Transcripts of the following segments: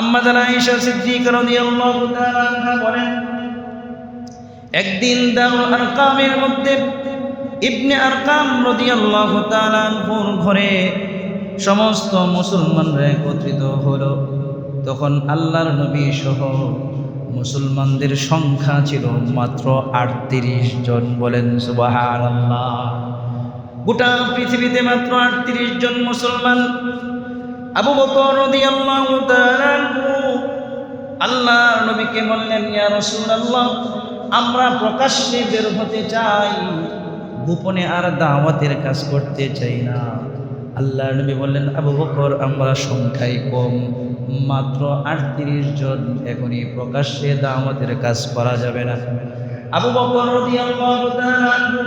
আম্মা জানা ঈশা সিদ্দিক রাদিয়াল্লাহু তাআলা আনহা বলেন, একদিন দারুল আরকামের মধ্যে ইবনে আরকাম রাদিয়াল্লাহু তাআলা আনহুর ঘরে সমস্ত মুসলমানরা একত্রিত হলো। তখন আল্লাহর নবী সহ মুসলমানদের সংখ্যা ছিল মাত্র আটত্রিশ জন বলেন, সুবহানাল্লাহ। গোটা পৃথিবীতে মাত্র আটত্রিশ জন মুসলমান আবু বকর রাদিয়াল্লাহু তাআলা আল্লাহর নবীকে বললেন, ইয়া রাসূলুল্লাহ, আমরা প্রকাশ্যে বের হতে চাই, গোপনে আর দাওয়াতের কাজ করতে চাই না। আল্লাহ নবী বললেন, আবু বকর, আমরা সংখ্যায় কম, মাত্র আটত্রিশ জন এখনই প্রকাশ্যে দাওয়াতের কাজ করা যাবে না। আবু বকর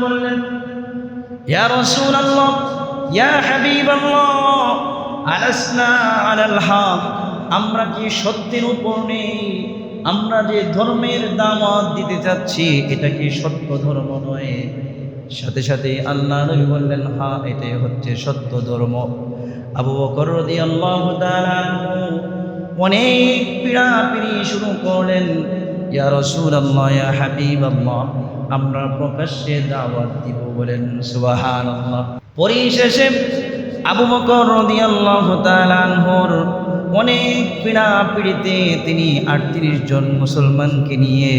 বললেন, ইয়া রাসূলুল্লাহ, ইয়া হাবিবাল্লাহ আমরা কি সত্যের উপর নেই? আমরা যে ধর্মের দামত দিতে যাচ্ছি এটা কি সত্য ধর্ম নয়? সাথে সাথে আল্লাহ নবী বললেন, হা, এটাই হচ্ছে সত্য ধর্ম। আবু বকর তাআলা আনহু অনেক পীড়াপিড়ি শুরু করলেন। ইয়া রাসূলুল্লাহ, ইয়া হাবিবাল্লাহ, আমরা প্রকাশ্যে দাওয়াত দিব বলেন, সুবহানাল্লাহ। পরিশেষে আবু বকর রাদিয়াল্লাহু তাআলা আনহুর অনেক পীড়া পিড়িতে তিনি আটত্রিশ জন মুসলমানকে নিয়ে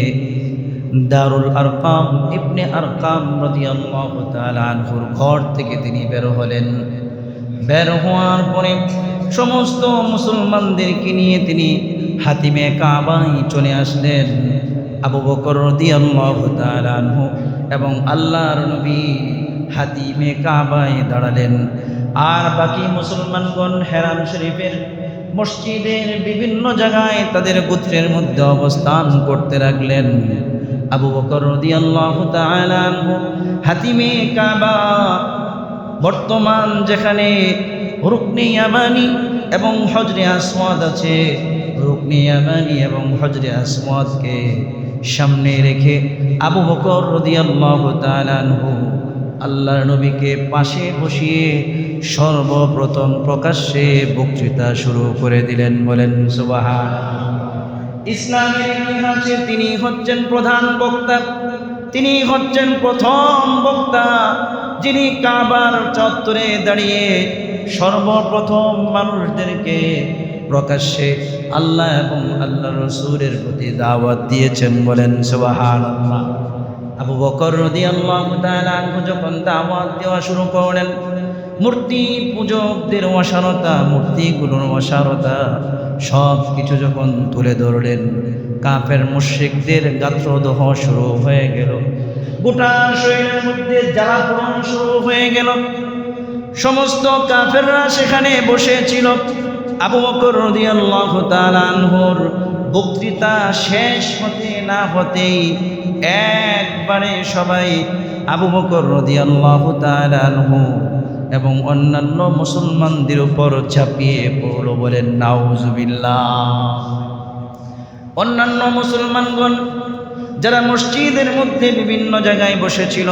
দারুল আরকাম, ইবনে আরকাম রাদিয়াল্লাহু তাআলা আনহুর ঘর থেকে তিনি বের হলেন। বের হওয়ার পরে সমস্ত মুসলমানদেরকে নিয়ে তিনি হাতিমে কাবাই চলে আসলেন। আবু বকর রাদিয়াল্লাহু এবং আল্লাহর নবী হাতিমে কাবায় দাঁড়ালেন। আর বাকি মুসলমানগণ হেরাম শরীফের মসজিদের বিভিন্ন জায়গায় তাদের গোত্রের মধ্যে অবস্থান করতে লাগলেন। আবু বকর হাতিমে কাবা, বর্তমান যেখানে রুকনি ইয়ামানি এবং হজরে আসওয়াদ আছে, রুকনি ইয়ামানি এবং হজরে আসওয়াদকে সামনে রেখে আবু বকর রাদিয়াল্লাহু তাআলা আনহু আল্লাহর নবীকে পাশে বসিয়ে সর্বপ্রথম প্রকাশ্যে বক্তৃতা শুরু করে দিলেন, বলেন সুবাহান ইসলামের ইতিহাসে তিনি হচ্ছেন প্রধান বক্তা। তিনি হচ্ছেন প্রথম বক্তা যিনি কাবার চত্বরে দাঁড়িয়ে সর্বপ্রথম মানুষদেরকে প্রকাশ্যে আল্লাহ এবং আল্লাহ রসুরের প্রতি দাওয়াত দিয়েছেন, বলেন আল্লাহ আবু বকর রদি আল্লাহ আনহু যখন দাওয়াত দেওয়া শুরু করলেন, মূর্তি পূজকদের অসারতা, মূর্তিগুলোর অসারতা সব কিছু যখন তুলে ধরলেন, কাফের মুশ্রিকদের গাত্রদহ শুরু হয়ে গেল। গোটা শরীরের মধ্যে জ্বালা পূরণ শুরু হয়ে গেল। সমস্ত কাফেররা সেখানে বসেছিল। আবু বকর রাদিয়াল্লাহু তাআলা আনহুর বক্তৃতা শেষ হতে না হতেই একবারে সবাই আবু বকর রাদিয়াল্লাহু আনহু এবং অন্যান্য মুসলমানদের উপর ঝাঁপিয়ে পড়ল বলেন নাউজুবিল্লাহ অন্যান্য মুসলমানগণ যারা মসজিদের মধ্যে বিভিন্ন জায়গায় বসেছিল,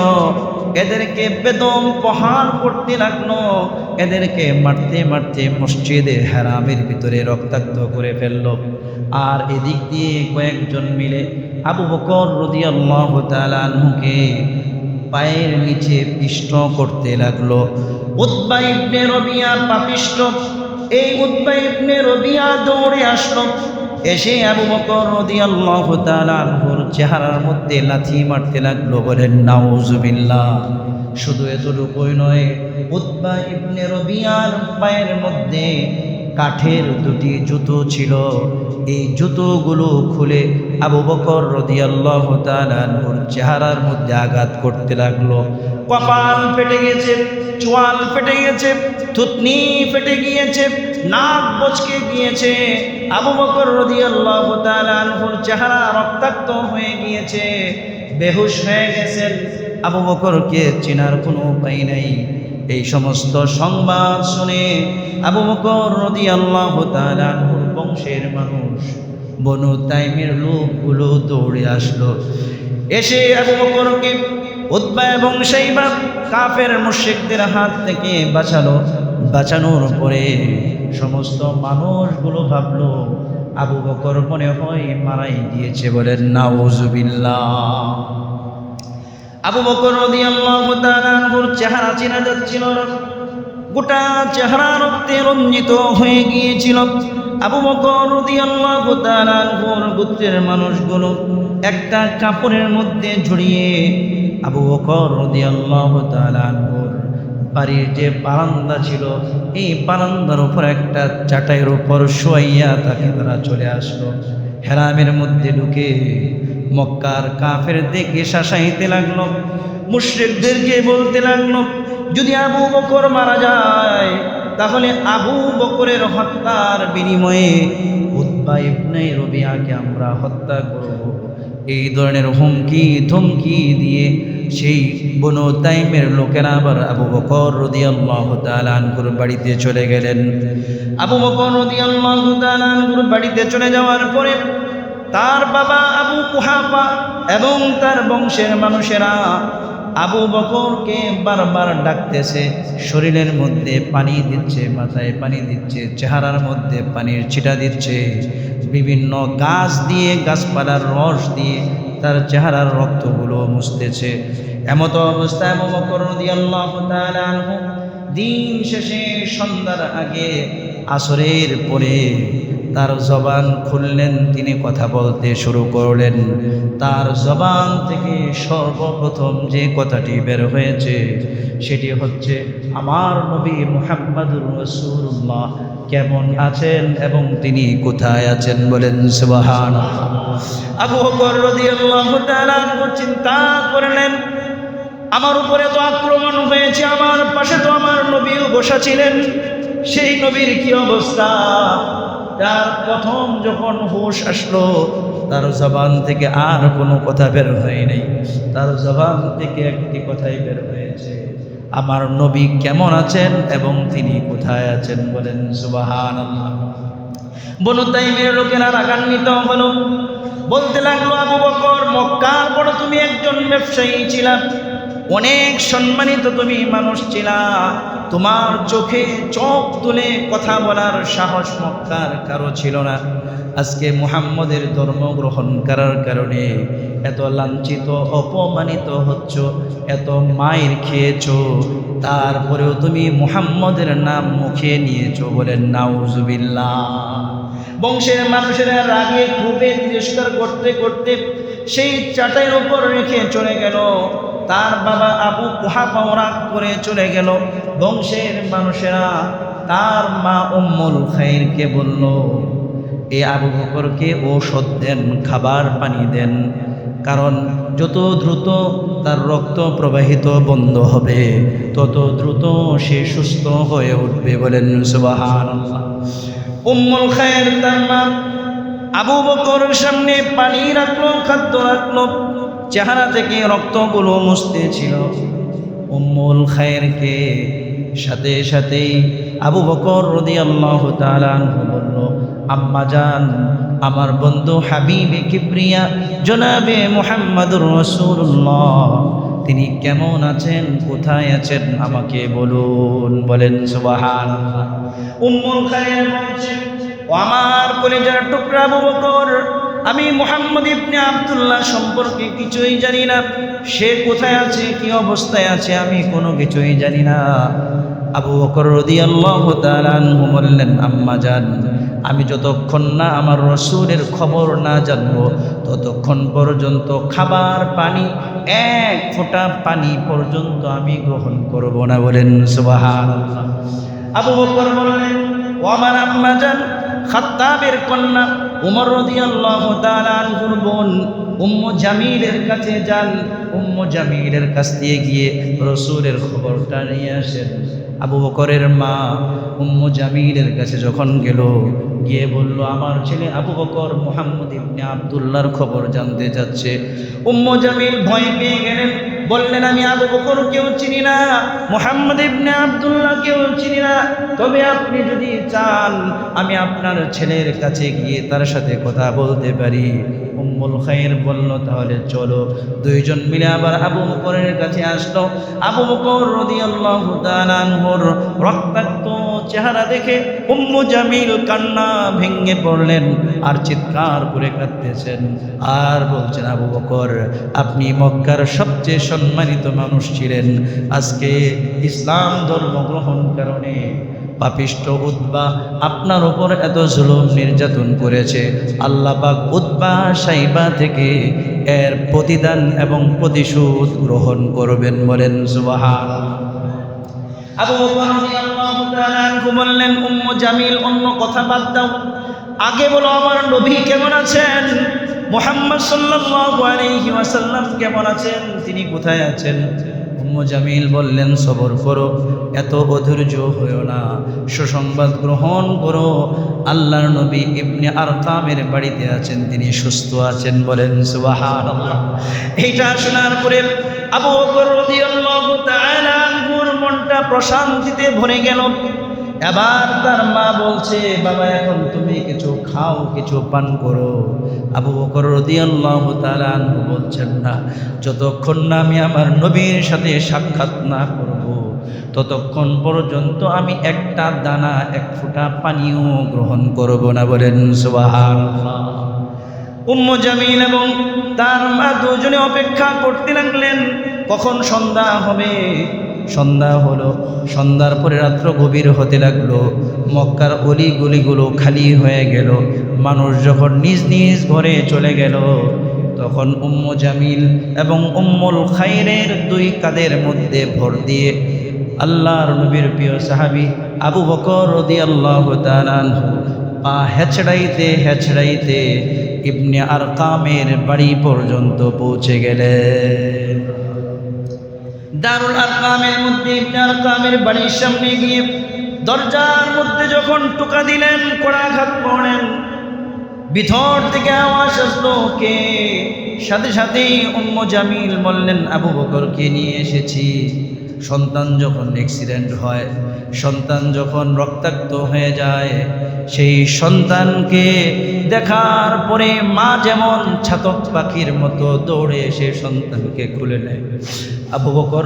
এদেরকে বেদম প্রহার করতে লাগল। এদেরকে মারতে মারতে মসজিদে হেরামের ভিতরে রক্তাক্ত করে ফেলল। আর এদিক দিয়ে কয়েকজন মিলে আবু বকর রদিয়াল্লাহ তালানহুকে পায়ের নিচে পিষ্ট করতে লাগল। উদ্বা ইবনে রবিয়া পাপিষ্ট। এই উদ্বা ইবনে রবিয়া দৌড়ে আসলো। এসে আবু বকর রাদিয়াল্লাহু তাআলা চেহারার মধ্যে লাথি মারতে লাগল বলেন, নাউজুবিল্লাহ। শুধু এতটুকুই নয় উদ্বা ইবনে রবিয়ার পায়ের মধ্যে কাঠের দুটি জুতো ছিল। এই জুতোগুলো খুলে আবু বকর রদিয়াল্লাহু তাআলা আনহুর চেহারার মধ্যে আঘাত করতে লাগল। কপাল ফেটে গেছে, চোয়াল ফেটে গেছে, থুতনি ফেটে গিয়েছে, নাক বচকে গিয়েছে। আবু বকর রাদিয়াল্লাহু তাআলা আনহুর চেহারা রক্তাক্ত হয়ে গিয়েছে, বেহুশ হয়ে গেছেন আবু বকরকে চেনার কোনো উপায় নাই। এই সমস্ত সংবাদ শুনে আবু বকর রাদিয়াল্লাহু আল্লাহ বংশের মানুষ, বনু তাইমের লোকগুলো দৌড়ে আসলো। এসে আবু বকরকে উদ্বা এবং সেইবা কাফের মুশরিকদের হাত থেকে বাঁচালো। বাঁচানোর পরে সমস্ত মানুষগুলো ভাবলো, আবু বকর মনে হয় মারাই দিয়েছে বলেন নাউজুবিল্লাহ। আবু বকর রাদিয়াল্লাহু তাআলার চেহারা চেনা যাচ্ছিল। গোটা চেহারা রক্তে রঞ্জিত হয়ে গিয়েছিল। আবু বকর রাদিয়াল্লাহু তাআলার গোত্রের মানুষগুলো একটা কাপড়ের মধ্যে ঝুড়িয়ে আবু বকর রাদিয়াল্লাহু তাআলার বাড়ির যে বারান্দা ছিল, এই বারান্দার উপর একটা চাটাইয়ের উপর শোয়াইয়া তাকে তারা চলে আসলো। হেরামের মধ্যে ঢুকে মক্কার কাফের দেখে শাসাইতে লাগল, মুশ্রিকদেরকে বলতে লাগল, যদি আবু বকর মারা যায়, তাহলে আবু বকরের হত্যার বিনিময়ে উদ্বা ইবনে রবিয়াকে আমরা হত্যা করব। এই ধরনের হুমকি, ধমকি দিয়ে সেই বনু তাইমের লোকেরা আবার আবু বকর রদিয়াল্লাহু তাআলা আনহুর বাড়িতে চলে গেলেন। আবু বকর রদিয়াল্লাহু তাআলা আনহুর বাড়িতে চলে যাওয়ার পরে তার বাবা আবু কুহাফা এবং তার বংশের মানুষেরা আবু বকরকে বারবার ডাকতেছে, শরীরের মধ্যে পানি দিচ্ছে, মাথায় পানি দিচ্ছে, চেহারার মধ্যে পানির ছিটা দিচ্ছে। বিভিন্ন গাছ দিয়ে, গাছপালার রস দিয়ে তার চেহারার রক্তগুলো মুছতেছে। এমত অবস্থায় আবু বকর দিন শেষে সন্ধ্যার আগে আসরের পরে তার জবান খুললেন, তিনি কথা বলতে শুরু করলেন। তার জবান থেকে সর্বপ্রথম যে কথাটি বের হয়েছে, সেটি হচ্ছে, আমার নবী মুহাম্মাদুর রসুল্লাহ কেমন আছেন এবং তিনি কোথায় আছেন? বলেন সুবাহান আবু চিন্তা করলেন, আমার উপরে তো আক্রমণ হয়েছে, আমার পাশে তো আমার নবীও বসা ছিলেন, সেই নবীর কি অবস্থা? তার প্রথম যখন হুশ আসলো, তার জবান থেকে আর কোনো কথা বের হয় নাই। তার জবান থেকে একটি কথাই বের হয়েছে, আমার নবী কেমন আছেন এবং তিনি কোথায় আছেন? বলেন সুবাহান বনু তাইমের লোকেরা রাগান্বিত হলো। বলতে লাগল, আবু বকর, মক্কার পর তুমি একজন ব্যবসায়ী ছিলা। অনেক সম্মানিত তুমি মানুষ ছিলা। তোমার চোখে চোখ তুলে কথা বলার সাহস মক্কার কারও ছিল না। আজকে মুহাম্মদের ধর্ম গ্রহণ করার কারণে এত লাঞ্ছিত, অপমানিত হচ্ছ, এত মায়ের খেয়েছ। তারপরেও তুমি মুহাম্মদের নাম মুখে নিয়েছো বলেন নাউজুবিল্লাহ। বংশের মানুষেরা রাগে খুবই তিরস্কার করতে করতে সেই চাটাইয়ের উপর রেখে চলে গেল। তার বাবা আবু কুহাফাও রাগ করে চলে গেল। বংশের মানুষেরা তার মা উম্মুল খাইরকে বলল, এ আবু বকরকে ঔষধ দেন, খাবার পানি দেন, কারণ যত দ্রুত তার রক্ত প্রবাহিত বন্ধ হবে, তত দ্রুত সে সুস্থ হয়ে উঠবে। বলেন সুবাহান উম্মুল খায়ের তার মা আবু বকরের সামনে পানি রাখল, খাদ্য রাখল চেহারা থেকে রক্তগুলো মুছতে ছিল। উম্মুল খায়েরকে সাথে সাথেই আবু বকর রদি আল্লাহ বলল, আম্মা যান আমার বন্ধু হাবিবে কিপ্রিয়া জনাবে মোহাম্মদুর রসুল্লাহ তিনি কেমন আছেন? কোথায় আছেন? আমাকে বলুন। বলেন সুবাহান উম্মুল খায়ের বলছেন আমার কলেজার টুকরা আবু বকর আমি মোহাম্মদ ইবনে আবদুল্লাহ সম্পর্কে কিছুই জানি না। সে কোথায় আছে, কি অবস্থায় আছে, আমি কোনো কিছুই জানি না। আবু বকর রদিয়াল্লাহু তাআলা আনহু বললেন, আম্মা জান, আমি যতক্ষণ না আমার রসুলের খবর না জানব, ততক্ষণ পর্যন্ত খাবার পানি, এক ফোঁটা পানি পর্যন্ত আমি গ্রহণ করব না বলেন, সুবহানাল্লাহ। আবু বকর বললেন, ও আমার আম্মা জান, খাত্তাবের কন্যা উমর রদিয়াল্লাহু তাআলা আনহুর বোন উম্মু জামিলের কাছে যান। উম্মু জামিলের কাছ দিয়ে গিয়ে রসুলের খবরটা নিয়ে আসেন। আবু বকরের মা উম্মু জামিলের কাছে যখন গেল, গিয়ে বলল, আমার ছেলে আবু বকর মোহাম্মদ ইবনে আবদুল্লাহর খবর জানতে যাচ্ছে। উম্মু জামিল ভয় পেয়ে গেলেন। বললেন, আমি আবু বকর কেউ চিনি না। মোহাম্মদ ইবনে আবদুল্লাহ কেউ চিনি না। তবে আপনি যদি চান, আমি আপনার ছেলের কাছে গিয়ে তার সাথে কথা বলতে পারি। উম্মুল খাইর বলল, তাহলে চলো। দুইজন মিলে আবার আবু বকরের কাছে আসলো। আবু বকর রাদিয়াল্লাহু তাআলা রক্তাক্ত চেহারা দেখে উম্মু জামিল কান্না ভেঙে পড়লেন আর চিৎকার করে কাঁদতেছেন। আর বলছেন, আবু বকর, আপনি মক্কার সবচেয়ে সম্মানিত মানুষ ছিলেন। আজকে ইসলাম ধর্ম গ্রহণ কারণে পাপিষ্ট উদ্বা আপনার উপর এত জুলুম নির্যাতন করেছে। আল্লাহ পাক উদ্বা সাইবা থেকে এর প্রতিদান এবং প্রতিশোধ গ্রহণ করবেন বলেন সুবাহান আবু বকর বললেন, উম্মু জামিল, অন্য কথা বাদ দাও। আগে বলো আমার নবী কেমন আছেন? মোহাম্মদ ওয়াসাল্লাম কেমন আছেন? তিনি কোথায় আছেন? উম্মু জামিল বললেন, সবর করো, এত অধৈর্য হয়েও না। সুসংবাদ গ্রহণ করো। আল্লাহর নবী ইবনে আরকামের বাড়িতে আছেন, তিনি সুস্থ আছেন বলেন, সুবহানাল্লাহ। এইটা শোনার পরে আবু বকর রাদিয়াল্লাহু তাআলা মনটা প্রশান্তিতে ভরে গেল। এবার তার মা বলছে, বাবা, এখন তুমি কিছু খাও, কিছু পান করো। আবু বকর রাদিয়াল্লাহু তাআলা আনহু বলছেন, না, যতক্ষণ না আমি আমার নবীর সাথে সাক্ষাৎ না করব, ততক্ষণ পর্যন্ত আমি একটা দানা, এক ফোঁটা পানিও গ্রহণ করব না। বলেন জামিল এবং তার মা দুজনে অপেক্ষা করতে লাগলেন, কখন সন্ধ্যা হবে? সন্ধ্যা হলো। সন্ধ্যার পরে রাত্র গভীর হতে লাগল। মক্কার অলি গলিগুলো খালি হয়ে গেল। মানুষ যখন নিজ নিজ ঘরে চলে গেল, তখন উম্ম জামিল এবং উম্মুল খাইরের দুই কাদের মধ্যে ভর দিয়ে আল্লাহর নবীর প্রিয় সাহাবি আবু বকর রদি আল্লাহ পা হেছড়াইতে হেছড়াইতে ইবনে আর কামের বাড়ি পর্যন্ত পৌঁছে গেলেন। দারুল আরকামের মধ্যে, ইবনে আরকামের বাড়ির সামনে গিয়ে দরজার মধ্যে যখন টোকা দিলেন কড়াঘাত পড়েন ভিতর থেকে আওয়াজ আসলো, কে? সাথে সাথেই উম্ম জামিল বললেন, আবু বকরকে নিয়ে এসেছি। সন্তান যখন অ্যাক্সিডেন্ট হয়, সন্তান যখন রক্তাক্ত হয়ে যায় সেই সন্তানকে দেখার পরে মা যেমন ছাতক পাখির মতো দৌড়ে এসে সন্তানকে খুলে নেয়। আবু বকর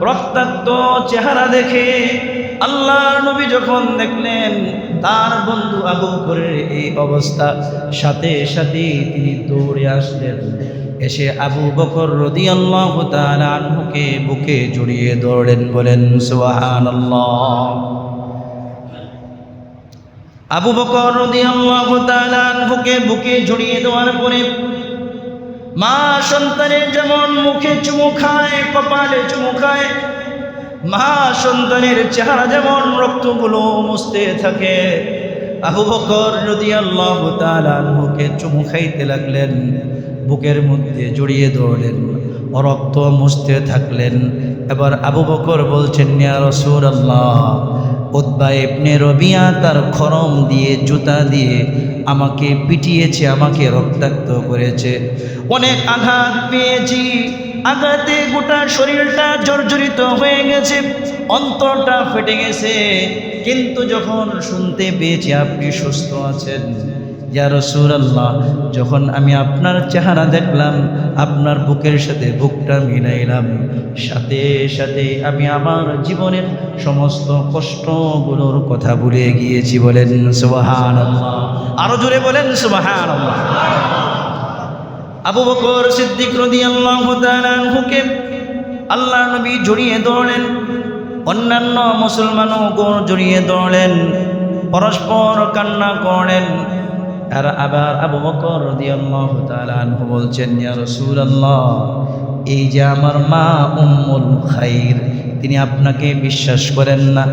রক্তাক্ত চেহারা দেখে আল্লাহর নবী যখন দেখলেন, তার বন্ধু আবু বকরের এই অবস্থা, সাথে সাথে তিনি দৌড়ে আসলেন। এসে আবু বকর রাদিয়াল্লাহু তাআলা আনহুকে বুকে জড়িয়ে দৌড়েন বলেন, সুবহানাল্লাহ। আবু বকর আনহুকে বুকে জড়িয়ে দেওয়ার পরে, মা সন্তানের যেমন মুখে চুমু খায়, কপালে চুমু খায়, মা সন্তানের চেহারা যেমন রক্তগুলো মুছতে থাকে, আবু বকর যদি আল্লাহ মুখে চুমু খাইতে লাগলেন, বুকের মধ্যে জড়িয়ে ধরলেন, রক্ত মুছতে থাকলেন। এবার আবু বকর বলছেন নিয়া রসুর আল্লাহ উদ্বা ইবনে রবিয়া তার খরম দিয়ে, জুতা দিয়ে আমাকে পিটিয়েছে, আমাকে রক্তাক্ত করেছে। অনেক আঘাত পেয়েছি। আঘাতে গোটা শরীরটা জর্জরিত হয়ে গেছে, অন্তরটা ফেটে গেছে। কিন্তু যখন শুনতে পেয়েছি, আপনি সুস্থ আছেন। ইয়া রসুলাল্লাহ, যখন আমি আপনার চেহারা দেখলাম, আপনার বুকের সাথে বুকটা মিলাইলাম, সাথে সাথে আমি আমার জীবনের সমস্ত কষ্টগুলোর কথা ভুলে গিয়েছি বলেন সুবাহান আরও জোরে বলেন সুবাহান আবু বকর সিদ্দিক রাদিয়াল্লাহু তাআলা আনহুকে আল্লাহর নবী জড়িয়ে ধরলেন, অন্যান্য মুসলমানও জড়িয়ে ধরলেন, পরস্পর কান্না করলেন আর আবার আবু বকর রাদিয়াল্লাহু তাআলা আনহু বলছেন, ইয়া রাসূলুল্লাহ, এই যে আমার মা উম্মুল খাইর, তিনি আপনাকে বিশ্বাস করেন না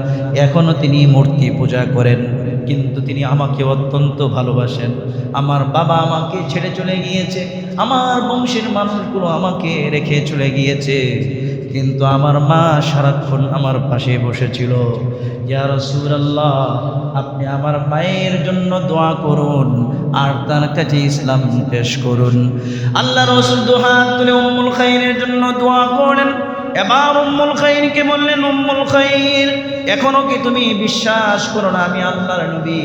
এখনও তিনি মূর্তি পূজা করেন, কিন্তু তিনি আমাকে অত্যন্ত ভালোবাসেন। আমার বাবা আমাকে ছেড়ে চলে গিয়েছে, আমার বংশের মানুষগুলো আমাকে রেখে চলে গিয়েছে, কিন্তু আমার মা সারাক্ষণ আমার পাশে বসেছিল। রাসূলুল্লাহ, আপনি আমার মায়ের জন্য দোয়া করুন আর তার কাছে ইসলাম পেশ করুন। আল্লাহ রসুল দোহাত তুলে উম্মুল খাইনের জন্য দোয়া করেন এবার উম্মুল খাইরকে বললেন, উম্মুল খাইর, এখনও কি তুমি বিশ্বাস করো না আমি আল্লাহর নবী?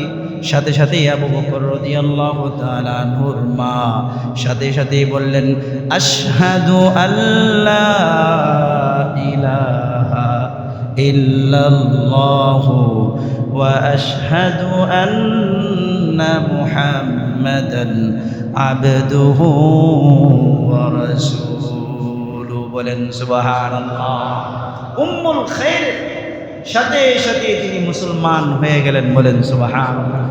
সাথে সাথে আবু বকর রাদিয়াল্লাহু তাআলা নূর মা সাথে সাথে বললেন, আশহাদু আল্লাহ ইলাহা إلا الله وأشهد أن محمدا عبده ورسوله বলেন সুবহানাল্লাহ উম্মুল খাইর সাথে সাথে তিনি মুসলমান হয়ে গেলেন বলেন সুবহানাল্লাহ